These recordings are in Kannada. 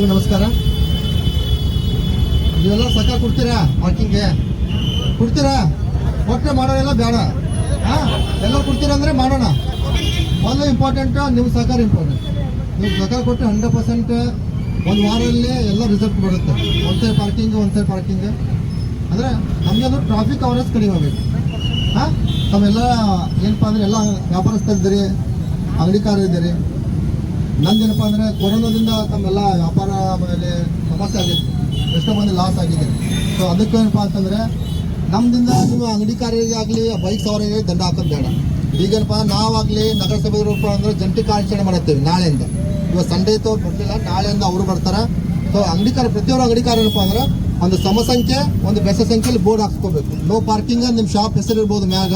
ಎಲ್ಲರಿಗೂ ನಮಸ್ಕಾರ. ನೀವೆಲ್ಲ ಸಕ ಕೊಡ್ತೀರಾ ಪಾರ್ಕಿಂಗ್ಗೆ? ಕೊಡ್ತೀರಾ? ಕೊಟ್ಟರೆ ಮಾಡೋರೆಲ್ಲ ಬೇಡ. ಹಾಂ? ಎಲ್ಲ ಕೊಡ್ತೀರಾ ಅಂದರೆ ಮಾಡೋಣ. ಮೊದಲು ಇಂಪಾರ್ಟೆಂಟ್ ನಿಮ್ಮ ಸಹಕಾರ ಇಂಪಾರ್ಟೆಂಟ್ ನೀವು ಸಹಕಾರ ಕೊಟ್ಟರೆ ಹಂಡ್ರೆಡ್ ಪರ್ಸೆಂಟ್ ಒಂದು ವಾರದಲ್ಲಿ ಎಲ್ಲ ರಿಸಲ್ಟ್ ಬರುತ್ತೆ. ಒಂದು ಸೈಡ್ ಪಾರ್ಕಿಂಗ್ ಒಂದು ಸೈಡ್ ಪಾರ್ಕಿಂಗ್ ಅಂದರೆ ನಮಗೆ ಅದು ಟ್ರಾಫಿಕ್ ಅವರ್ಸ್ ಕಡಿಮೆ ಆಗಬೇಕು. ಹಾಂ? ತಮ್ಮೆಲ್ಲ ಏನಪ್ಪ ಅಂದರೆ ಎಲ್ಲ ವ್ಯಾಪಾರಸ್ಥರಿದ್ದೀರಿ, ಅಂಗಡಿಕಾರರಿದ್ದೀರಿ ನಂದೇನಪ್ಪ ಅಂದರೆ ಕೊರೋನಾದಿಂದ ತಮ್ಮೆಲ್ಲ ವ್ಯಾಪಾರ ಮೇಲೆ ಸಮಸ್ಯೆ ಆಗಿತ್ತು. ಎಷ್ಟೋ ಮಂದಿ ಲಾಸ್ ಆಗಿದೆ ಸೊ ಅದಕ್ಕೆ ಏನಪ್ಪ ಅಂತಂದರೆ ನಮ್ಮದಿಂದ ನಿಮ್ಮ ಅಂಗಡಿಕಾರರಿಗೆ ಆಗಲಿ ಬೈಕ್ ಸವಾರಿಗೆ ದಂಡ ಹಾಕೋದು ಬೇಡ. ಈಗೇನಪ್ಪ ನಾವಾಗಲಿ ನಗರಸಭೆ ರೂಪ ಅಂದರೆ ಜಂಟಿ ಕಾರ್ಯಾಚರಣೆ ಮಾಡುತ್ತೇವೆ ನಾಳೆಯಿಂದ. ಇವಾಗ ಸಂಡೇ ಇತ್ತು ಬರಲಿಲ್ಲ ನಾಳೆಯಿಂದ ಅವರು ಬರ್ತಾರೆ. ಸೊ ಅಂಗಡಿಕಾರ ಪ್ರತಿಯೊಬ್ಬರು ಅಂಗಡಿಕಾರ ಏನಪ್ಪ ಅಂದ್ರೆ ಒಂದು ಸಮಸಂಖ್ಯೆ ಒಂದು ಬೆಸ ಸಂಖ್ಯೆಯಲ್ಲಿ ಬೋರ್ಡ್ ಹಾಕ್ಸ್ಕೋಬೇಕು. ನೋ ಪಾರ್ಕಿಂಗ್ ನಿಮ್ಮ ಶಾಪ್ ಹೆಸರು ಇರ್ಬೋದು ಮ್ಯಾಗ.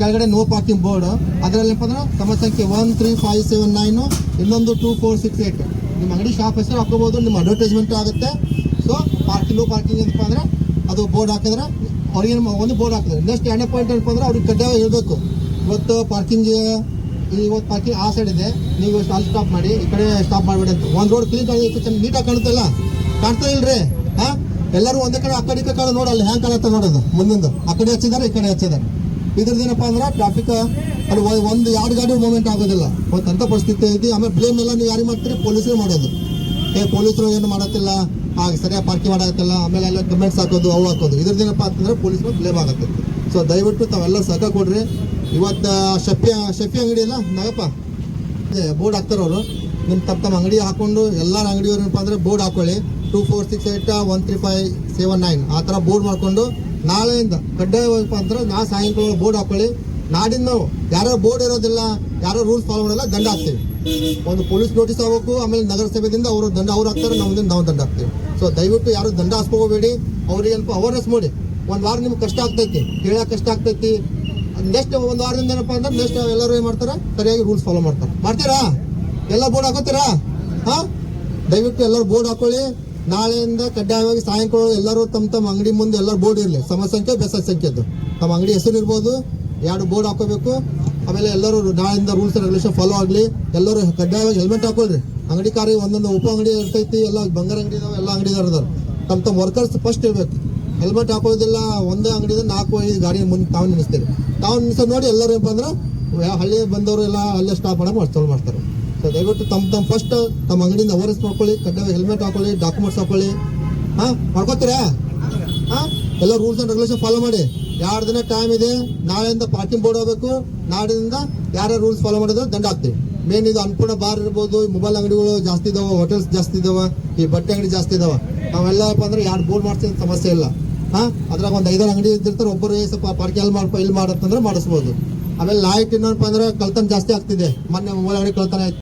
ಕೆಳಗಡೆ ನೋ ಪಾರ್ಕಿಂಗ್ ಬೋರ್ಡ್ ಅದರಲ್ಲಿ ಅಂದ್ರೆ ಸಮಸಂಖ್ಯೆ one three five seven nine ಇನ್ನೊಂದು ಟೂ ಫೋರ್ ಸಿಕ್ಸ್ ಏಯ್ಟ್ ನಿಮ್ಮ ಅಂಗಡಿ ಶಾಪ್ ಹೆಸರು ಹಾಕೋಬೋದು, ನಿಮ್ಮ ಅಡ್ವರ್ಟೈಸ್ಮೆಂಟ್ ಆಗುತ್ತೆ. ಸೊ ಪಾರ್ಕಿಂಗ್ ನೋ ಪಾರ್ಕಿಂಗ್ ಏನಪ್ಪ ಅಂದ್ರೆ ಅದು ಬೋರ್ಡ್ ಹಾಕಿದ್ರೆ ಅವ್ರಿಗೆ ಒಂದು ಬೋರ್ಡ್ ಹಾಕಿದ್ರೆ. ನೆಕ್ಸ್ಟ್ ಎರಡನೇ ಪಾಯಿಂಟ್ ಏನಪ್ಪ ಅಂದ್ರೆ ಅವ್ರಿಗೆ ಕಡ್ಡಾಯ ಹೇಳಬೇಕು. ಇವತ್ತು ಪಾರ್ಕಿಂಗ್ ಇವತ್ತು ಪಾರ್ಕಿಂಗ್ ಆ ಸೈಡ್ ಇದೆ. ನೀವು ಅಲ್ಲಿ ಸ್ಟಾಪ್ ಮಾಡಿ, ಈ ಕಡೆ ಸ್ಟಾಪ್ ಮಾಡಬೇಡಿ ಅಂತ. ಒಂದು ರೋಡ್ ಕ್ಲೀನ್ ಚೆನ್ನಾಗಿ ನೀಟಾಗಿ ಕಾಣುತ್ತಲ್ಲ ಕಾಣ್ತಾ ಇಲ್ರಿ? ಹಾ? ಎಲ್ಲರೂ ಒಂದೇ ಕಡೆ ಆ ಕಡೆ ಕಡೆ ನೋಡಲ್ಲ, ಹ್ಯಾಂಗ್ ಕಾಣುತ್ತೆ ನೋಡೋದು ಮುಂದೊಂದು. ಆ ಕಡೆ ಹಚ್ಚಿದ್ದಾರೆ, ಈ ಕಡೆ ಹಚ್ಚಿದಾರೆ ಇದ್ರದ್ದೇನಪ್ಪ ಅಂದ್ರೆ ಟ್ರಾಫಿಕ್ ಅಲ್ಲಿ ಒಂದು ಎರಡು ಗಾಡಿ ಮೂವ್ಮೆಂಟ್ ಆಗೋದಿಲ್ಲ. ಅಂತ ಪರಿಸ್ಥಿತಿ ಐತಿ. ಆಮೇಲೆ ಬ್ಲೇಮ್ ಎಲ್ಲ ನೀವು ಯಾರಿಗೆ ಮಾಡ್ತೀರಿ? ಪೊಲೀಸರು ಮಾಡೋದು. ಏ, ಪೊಲೀಸರು ಏನು ಮಾಡತ್ತಿಲ್ಲ. ಹಾಗೆ ಸರಿಯಾಗಿ ಪಾರ್ಕಿಂಗ್ ಮಾಡತ್ತಿಲ್ಲ ಆಮೇಲೆ ಎಲ್ಲ ಕಮೆಂಟ್ಸ್ ಹಾಕೋದು, ಅವು ಹಾಕೋದು. ಇದ್ರದ್ದೇನಪ್ಪ ಅಂತಂದ್ರೆ ಪೊಲೀಸರು ಬ್ಲೇಮ್ ಆಗುತ್ತೆ. ಸೊ ದಯವಿಟ್ಟು ತಾವೆಲ್ಲ ಸಹಕಾರ ಕೊಡ್ರಿ. ಇವತ್ತು ಶಫಿ ಶಫಿ ಅಂಗಡಿ ಇಲ್ಲ ನಾಗಪ್ಪ? ಬೋರ್ಡ್ ಹಾಕ್ತಾರೆ ಅವರು. ನಿಮ್ಮ ತಮ್ಮ ತಮ್ಮ ಅಂಗಡಿ ಹಾಕೊಂಡು ಎಲ್ಲರ ಅಂಗಡಿಯವ್ರು ಏನಪ್ಪ ಅಂದರೆ ಬೋರ್ಡ್ ಹಾಕೊಳ್ಳಿ. Two, four, six eight one, three, five, seven, nine. ಆ ಥರ ಬೋರ್ಡ್ ಮಾಡಿಕೊಂಡು ನಾಳೆಯಿಂದ ಕಡ್ಡಾಯವಾಗಪ್ಪ ಅಂದ್ರೆ ನಾ ಸಾಯಂಕಾಲ ಬೋರ್ಡ್ ಹಾಕೊಳ್ಳಿ. ನಾಡಿನ ನಾವು, ಯಾರೋ ಬೋರ್ಡ್ ಇರೋದಿಲ್ಲ, ಯಾರೋ ರೂಲ್ಸ್ ಫಾಲೋ ಮಾಡಲ್ಲ, ದಂಡ ಹಾಕ್ತೀವಿ. ಒಂದು ಪೊಲೀಸ್ ನೋಟಿಸ್ ಆಗಬೇಕು, ಆಮೇಲೆ ನಗರಸಭೆಯಿಂದ ಅವರು ದಂಡ, ಅವ್ರು ಹಾಕ್ತಾರೆ ನಮ್ದಿಂದ ನಾವು ದಂಡ ಹಾಕ್ತೀವಿ. ಸೊ ದಯವಿಟ್ಟು ಯಾರು ದಂಡ ಹಾಸ್ಕೋಬೇಡಿ, ಅವ್ರಿಗೆ ಸ್ವಲ್ಪ ಅವೇರ್ನೆಸ್ ಮಾಡಿ. ಒಂದು ವಾರ ನಿಮ್ಗೆ ಕಷ್ಟ ಆಗ್ತೈತಿ ಹೇಳಕ್ ಕಷ್ಟ ಆಗ್ತೈತಿ. ನೆಕ್ಸ್ಟ್ ಒಂದು ವಾರದಿಂದ ಏನಪ್ಪ ಅಂದ್ರೆ ನೆಕ್ಸ್ಟ್ ಎಲ್ಲರೂ ಏನು ಮಾಡ್ತಾರೆ, ಸರಿಯಾಗಿ ರೂಲ್ಸ್ ಫಾಲೋ ಮಾಡ್ತಾರೆ. ಮಾಡ್ತೀರಾ? ಎಲ್ಲ ಬೋರ್ಡ್ ಹಾಕೋತೀರಾ? ಹಾ? ದಯವಿಟ್ಟು ಎಲ್ಲರೂ ಬೋರ್ಡ್ ಹಾಕೊಳ್ಳಿ. ನಾಳೆಯಿಂದ ಕಡ್ಡಾಯವಾಗಿ ಸಾಯಂಕಾಲ ಎಲ್ಲರೂ ತಮ್ಮ ತಮ್ಮ ಅಂಗಡಿ ಮುಂದೆ ಎಲ್ಲರೂ ಬೋರ್ಡ್ ಇರಲಿ. ಸಮ ಸಂಖ್ಯೆ, ಬೆಸ ಸಂಖ್ಯೆದ್ದು ತಮ್ಮ ಅಂಗಡಿ ಹೆಸರು ಇರ್ಬೋದು, ಎರಡು ಬೋರ್ಡ್ ಹಾಕೋಬೇಕು. ಆಮೇಲೆ ಎಲ್ಲರೂ ನಾಳೆಯಿಂದ ರೂಲ್ಸ್ ಅಂಡ್ ರೆಗ್ಯುಲೇಷನ್ ಫಾಲೋ ಆಗಲಿ. ಎಲ್ಲರೂ ಕಡ್ಡಾಯವಾಗಿ ಹೆಲ್ಮೆಟ್ ಹಾಕೊಳ್ರಿ. ಅಂಗಡಿಕಾರಿ ಒಂದೊಂದು ಉಪ ಅಂಗಡಿ ಇರ್ತೈತಿ, ಎಲ್ಲ ಬಂಗಾರ ಅಂಗಡಿ ಇದಾವೆ, ಎಲ್ಲ ಅಂಗಡಿದಾರ ತಮ್ಮ ತಮ್ಮ ವರ್ಕರ್ಸ್ ಫಸ್ಟ್ ಇರಬೇಕು. ಹೆಲ್ಮೆಟ್ ಹಾಕೋದಿಲ್ಲ ಒಂದೇ ಅಂಗಡಿಯಿಂದ ನಾಲ್ಕು ಐದು ಗಾಡಿ ಮುಂದೆ ತಾವು ನಿಲ್ಲಿಸ್ತೀರಿ. ತಾವು ನಿಲ್ಲಿಸೋದು ನೋಡಿ ಎಲ್ಲರೂ ಏನಪ್ಪ ಅಂದ್ರೆ ಹಳ್ಳಿ ಬಂದವರು ಎಲ್ಲ ಅಲ್ಲೇ ಸ್ಟಾಪ್ ಮಾಡೋ ಮಾಡ್ತಾರೆ. ಸೊ ದಯವಿಟ್ಟು ತಮ್ಮ ತಮ್ಮ ಫಸ್ಟ್ ತಮ್ಮ ಅಂಗಡಿಯಿಂದ ಅವರೆಸ್ ಮಾಡ್ಕೊಳ್ಳಿ, ಕಡ್ಡಾಯ ಹೆಲ್ಮೆಟ್ ಹಾಕೊಳ್ಳಿ ಡಾಕ್ಯುಮೆಂಟ್ಸ್ ಹಾಕೊಳ್ಳಿ. ಹಾಂ, ಮಾಡ್ಕೋತೀರಾ? ಹಾಂ, ಎಲ್ಲ ರೂಲ್ಸ್ ಆ್ಯಂಡ್ ರೆಗ್ಯುಲೇಷನ್ ಫಾಲೋ ಮಾಡಿ. ಎರಡು ದಿನ ಟೈಮ್ ಇದೆ, ನಾಳೆಯಿಂದ ಪಾರ್ಕಿಂಗ್ ಬೋರ್ಡ್ ಹೋಗ್ಬೇಕು. ನಾಡಿನಿಂದ ಯಾರ್ಯಾರು ರೂಲ್ಸ್ ಫಾಲೋ ಮಾಡಿದ್ರೆ ದಂಡ ಹಾಕ್ತೀವಿ. ಮೇನ್ ಇದು ಅನ್ಪೂರ್ಣ ಬಾರ್ ಇರ್ಬೋದು ಮೊಬೈಲ್ ಅಂಗಡಿಗಳು ಜಾಸ್ತಿ ಇದಾವೆ ಹೋಟೆಲ್ಸ್ ಜಾಸ್ತಿ ಇದಾವೆ, ಈ ಬಟ್ಟೆ ಅಂಗಡಿ ಜಾಸ್ತಿ ಇದಾವೆ. ನಾವೆಲ್ಲ ಏನಪ್ಪ ಅಂದ್ರೆ ಎರಡು ಬೋರ್ಡ್ ಮಾಡ್ತೀವಿ ಸಮಸ್ಯೆ ಇಲ್ಲ. ಹಾಂ, ಅದ್ರಾಗ ಒಂದು ಐದಾರು ಅಂಗಡಿ ಇದ್ದಿರ್ತಾರೆ ಒಬ್ಬರು ಸ್ವಲ್ಪ ಪಾರ್ಕಿಂಗ್ ಅಲ್ಲಿ ಮಾಡ್ಕೊ, ಇಲ್ಲಿ ಮಾಡತ್ತಂದ್ರೆ ಮಾಡಿಸ್ಬೋದು. ಆಮೇಲೆ ಲೈಟ್ ಏನಪ್ಪ ಅಂದ್ರೆ ಕಳ್ತನ ಜಾಸ್ತಿ ಆಗ್ತಿದೆ. ಮೊನ್ನೆ ಮೊಬೈಲ್ ಅಂಗಡಿ ಕಳ್ತನ ಆಯ್ತು.